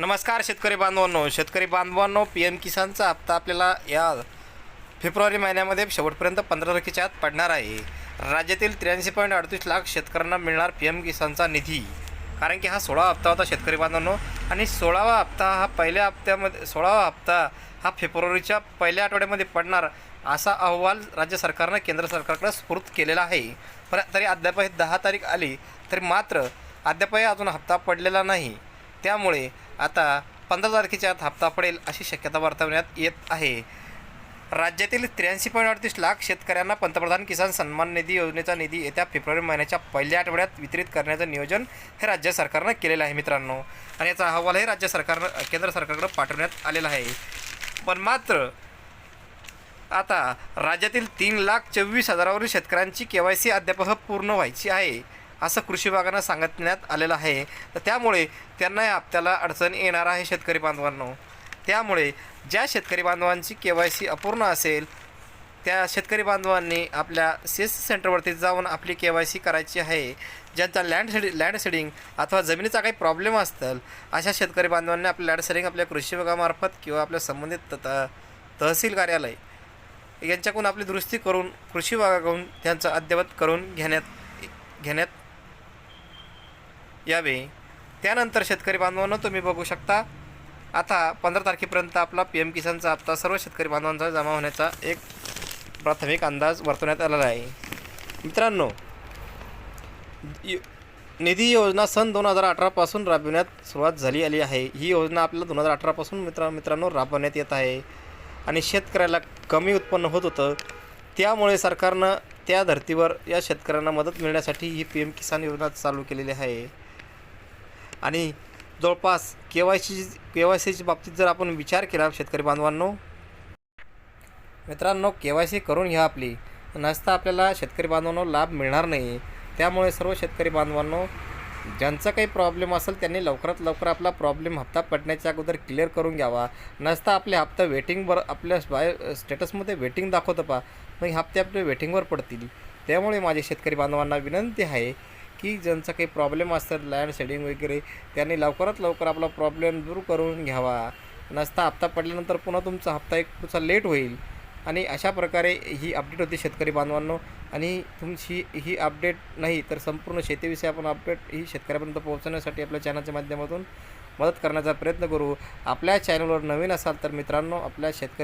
नमस्कार शेतकरी बांधवांनो. शेतकरी बांधवांनो पी एम किसानचा हप्ता आपल्याला या फेब्रुवारी महिन्यामध्ये शेवटपर्यंत पंधरा तारखेच्या आत पडणार आहे. राज्यातील त्र्याऐंशी पॉईंट अडतीस लाख शेतकऱ्यांना मिळणार पी एम किसानचा निधी. कारण की हा सोळा हप्ता होता शेतकरी बांधवांनो. आणि सोळावा हप्ता हा पहिल्या हप्त्यामध्ये सोळावा हप्ता हा फेब्रुवारीच्या पहिल्या आठवड्यामध्ये पडणार असा अहवाल राज्य सरकारनं केंद्र सरकारकडे स्फूर्त केलेला आहे. पण तरी अद्याप हे दहा तारीख आली तरी मात्र अद्यापही अजून हप्ता पडलेला नाही. त्यामुळे आता पंधरा तारखेच्या आत हप्ता पडेल अशी शक्यता वर्तवण्यात येत आहे. राज्यातील त्र्याऐंशी पॉईंट अडतीस लाख शेतकऱ्यांना पंतप्रधान किसान सन्मान निधी योजनेचा निधी येत्या फेब्रुवारी महिन्याच्या पहिल्या आठवड्यात वितरित करण्याचं नियोजन हे राज्य सरकारनं केलेलं आहे मित्रांनो. आणि याचा अहवालही राज्य सरकारनं केंद्र सरकारकडे पाठवण्यात आलेला आहे. पण मात्र आता राज्यातील तीन लाख चोवीस हजारावरील शेतकऱ्यांची के वाय सी अद्याप पूर्ण व्हायची आहे. असं कृषी विभागानं सांगण्यात आलेलं आहे. तर त्यामुळे त्यांना या हप्त्याला अडचण येणार आहे शेतकरी बांधवांनो. त्यामुळे ज्या शेतकरी बांधवांची के वाय सी अपूर्ण असेल त्या शेतकरी बांधवांनी आपल्या सी एस सी सेंटरवरती जाऊन आपली के वाय सी करायची आहे. ज्यांचा लँड शेडी लँड अथवा जमिनीचा काही प्रॉब्लेम असतील अशा शेतकरी बांधवांनी आपलं लँड सेडिंग आपल्या कृषी विभागामार्फत किंवा आपल्या संबंधित त- तहसील कार्यालय यांच्याकडून आपली दुरुस्ती करून कृषी विभागाकडून त्यांचं अद्ययावत करून घेण्यात घेण्यात यावे. त्यानंतर शेतकरी बांधवांनो तुम्ही बघू शकता आता पंधरा तारखेपर्यंत आपला पी एम किसानचा हप्ता सर्व शेतकरी बांधवांचा जमा होण्याचा एक प्राथमिक अंदाज वर्तवण्यात आलेला आहे. मित्रांनो निधी योजना सन दोन हजार अठरापासून राबविण्यात सुरुवात झाली आली आहे. ही योजना आपल्याला दोन हजार अठरापासून मित्र मित्रांनो राबवण्यात येत आहे आणि शेतकऱ्याला कमी उत्पन्न होत होतं. त्यामुळे सरकारनं त्या धर्तीवर या शेतकऱ्यांना मदत मिळण्यासाठी ही पी एम किसान योजना चालू केलेली आहे. आणि जवळपास K Y C K Y सीच्या बाबतीत जर आपण विचार केला शेतकरी बांधवांनो मित्रांनो के वाय सी करून घ्या आपली. नसता आपल्याला शेतकरी बांधवांनो लाभ मिळणार नाही. त्यामुळे सर्व शेतकरी बांधवांनो ज्यांचा काही प्रॉब्लेम असेल त्यांनी लवकरात लवकर आपला प्रॉब्लेम हप्ता पडण्याच्या अगोदर क्लिअर करून घ्यावा. नसता आपले हप्ता वेटिंगवर आपल्या बाय स्टेटसमध्ये वेटिंग दाखवतं पा मग हे हप्ते आपले वेटिंगवर पडतील. त्यामुळे माझे शेतकरी बांधवांना विनंती आहे की ज्यांचा काही प्रॉब्लेम असतात लँड शेडिंग वगैरे त्यांनी लवकरात लवकर आपला प्रॉब्लेम दूर करून घ्यावा. नसता हप्ता पडल्यानंतर पुन्हा तुमचा हप्ता एक तुमचा लेट होईल. आणि अशा प्रकारे ही अपडेट होती शेतकरी बांधवांनो. आणि तुमची ही अपडेट नाही तर संपूर्ण शेतीविषयी आपण अपडेट ही शेतकऱ्यापर्यंत पोहोचवण्यासाठी आपल्या चॅनलच्या माध्यमातून मदत करण्याचा प्रयत्न करू. आपल्या चॅनलवर नवीन असाल तर मित्रांनो आपल्या शेतकरी